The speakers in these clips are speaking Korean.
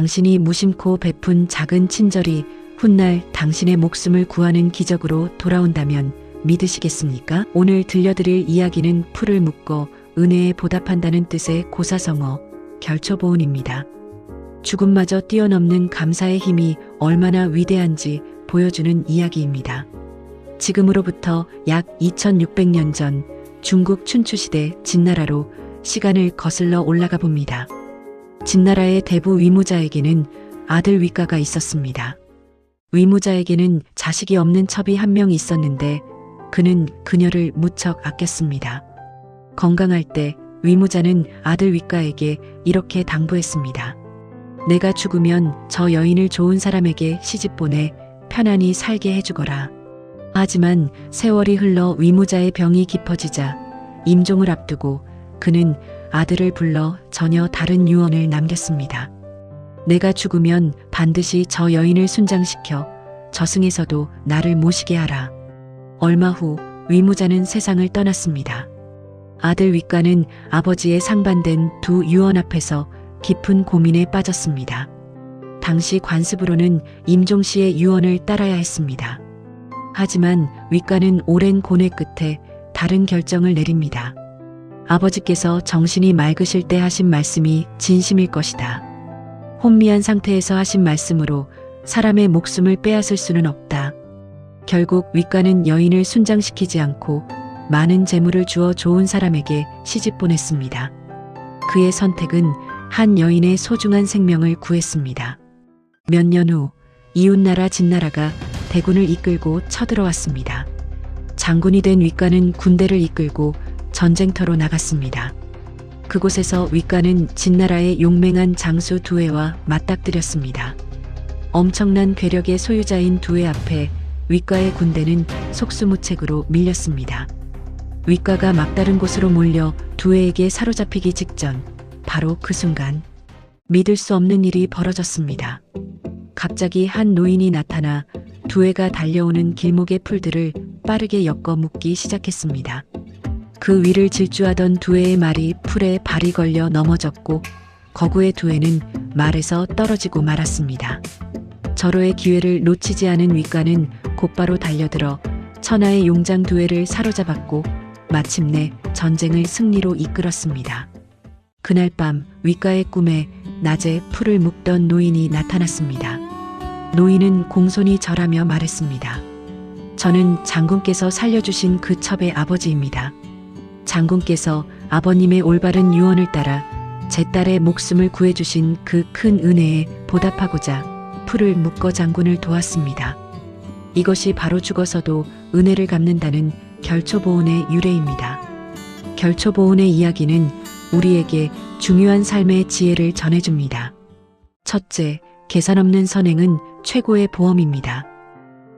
당신이 무심코 베푼 작은 친절이 훗날 당신의 목숨을 구하는 기적으로 돌아온다면 믿으시겠습니까? 오늘 들려드릴 이야기는 풀을 묶어 은혜에 보답한다는 뜻의 고사성어 결초보은입니다. 죽음마저 뛰어넘는 감사의 힘이 얼마나 위대한지 보여주는 이야기입니다. 지금으로부터 약 2600년 전 중국 춘추시대 진나라로 시간을 거슬러 올라가 봅니다. 진나라의 대부 위무자에게는 아들 위가가 있었습니다. 위무자에게는 자식이 없는 첩이 한 명 있었는데 그는 그녀를 무척 아꼈습니다. 건강할 때 위무자는 아들 위가에게 이렇게 당부했습니다. 내가 죽으면 저 여인을 좋은 사람에게 시집 보내 편안히 살게 해주거라. 하지만 세월이 흘러 위무자의 병이 깊어지자 임종을 앞두고 그는 아들을 불러 전혀 다른 유언을 남겼습니다. 내가 죽으면 반드시 저 여인을 순장시켜 저승에서도 나를 모시게 하라. 얼마 후 위무자는 세상을 떠났습니다. 아들 윗가는 아버지의 상반된 두 유언 앞에서 깊은 고민에 빠졌습니다. 당시 관습으로는 임종 씨의 유언을 따라야 했습니다. 하지만 윗가는 오랜 고뇌 끝에 다른 결정을 내립니다. 아버지께서 정신이 맑으실 때 하신 말씀이 진심일 것이다. 혼미한 상태에서 하신 말씀으로 사람의 목숨을 빼앗을 수는 없다. 결국 윗가는 여인을 순장시키지 않고 많은 재물을 주어 좋은 사람에게 시집 보냈습니다. 그의 선택은 한 여인의 소중한 생명을 구했습니다. 몇 년 후 이웃나라 진나라가 대군을 이끌고 쳐들어왔습니다. 장군이 된 윗가는 군대를 이끌고 전쟁터로 나갔습니다. 그곳에서 윗가는 진나라의 용맹한 장수 두해와 맞닥뜨렸습니다. 엄청난 괴력의 소유자인 두해 앞에 윗가의 군대는 속수무책으로 밀렸습니다. 윗가가 막다른 곳으로 몰려 두해에게 사로잡히기 직전 바로 그 순간 믿을 수 없는 일이 벌어졌습니다. 갑자기 한 노인이 나타나 두해가 달려오는 길목의 풀들을 빠르게 엮어 묶기 시작했습니다. 그 위를 질주하던 두해의 말이 풀에 발이 걸려 넘어졌고 거구의 두해는 말에서 떨어지고 말았습니다. 절호의 기회를 놓치지 않은 윗가는 곧바로 달려들어 천하의 용장 두해를 사로잡았고 마침내 전쟁을 승리로 이끌었습니다. 그날 밤 윗가의 꿈에 낮에 풀을 묶던 노인이 나타났습니다. 노인은 공손히 절하며 말했습니다. 저는 장군께서 살려주신 그 첩의 아버지입니다. 장군께서 아버님의 올바른 유언을 따라 제 딸의 목숨을 구해주신 그 큰 은혜에 보답하고자 풀을 묶어 장군을 도왔습니다. 이것이 바로 죽어서도 은혜를 갚는다는 결초보온의 유래입니다. 결초보온의 이야기는 우리에게 중요한 삶의 지혜를 전해줍니다. 첫째, 계산 없는 선행은 최고의 보험입니다.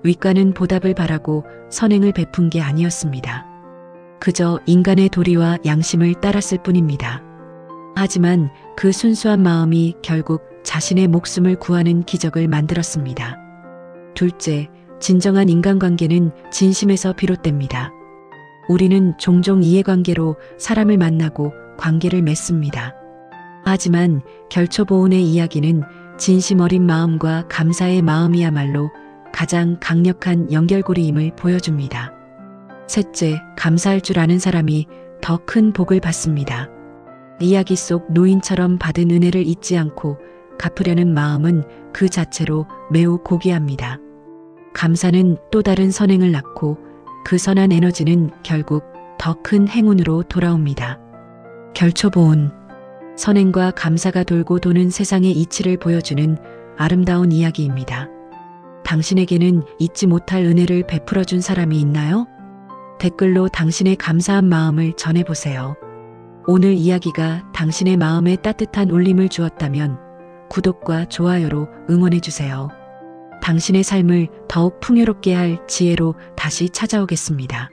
윗가는 보답을 바라고 선행을 베푼 게 아니었습니다. 그저 인간의 도리와 양심을 따랐을 뿐입니다. 하지만 그 순수한 마음이 결국 자신의 목숨을 구하는 기적을 만들었습니다. 둘째, 진정한 인간관계는 진심에서 비롯됩니다. 우리는 종종 이해관계로 사람을 만나고 관계를 맺습니다. 하지만 결초보온의 이야기는 진심 어린 마음과 감사의 마음이야말로 가장 강력한 연결고리임을 보여줍니다. 셋째, 감사할 줄 아는 사람이 더 큰 복을 받습니다. 이야기 속 노인처럼 받은 은혜를 잊지 않고 갚으려는 마음은 그 자체로 매우 고귀합니다. 감사는 또 다른 선행을 낳고 그 선한 에너지는 결국 더 큰 행운으로 돌아옵니다. 결초보온 선행과 감사가 돌고 도는 세상의 이치를 보여주는 아름다운 이야기입니다. 당신에게는 잊지 못할 은혜를 베풀어 준 사람이 있나요? 댓글로 당신의 감사한 마음을 전해보세요. 오늘 이야기가 당신의 마음에 따뜻한 울림을 주었다면 구독과 좋아요로 응원해주세요. 당신의 삶을 더욱 풍요롭게 할 지혜로 다시 찾아오겠습니다.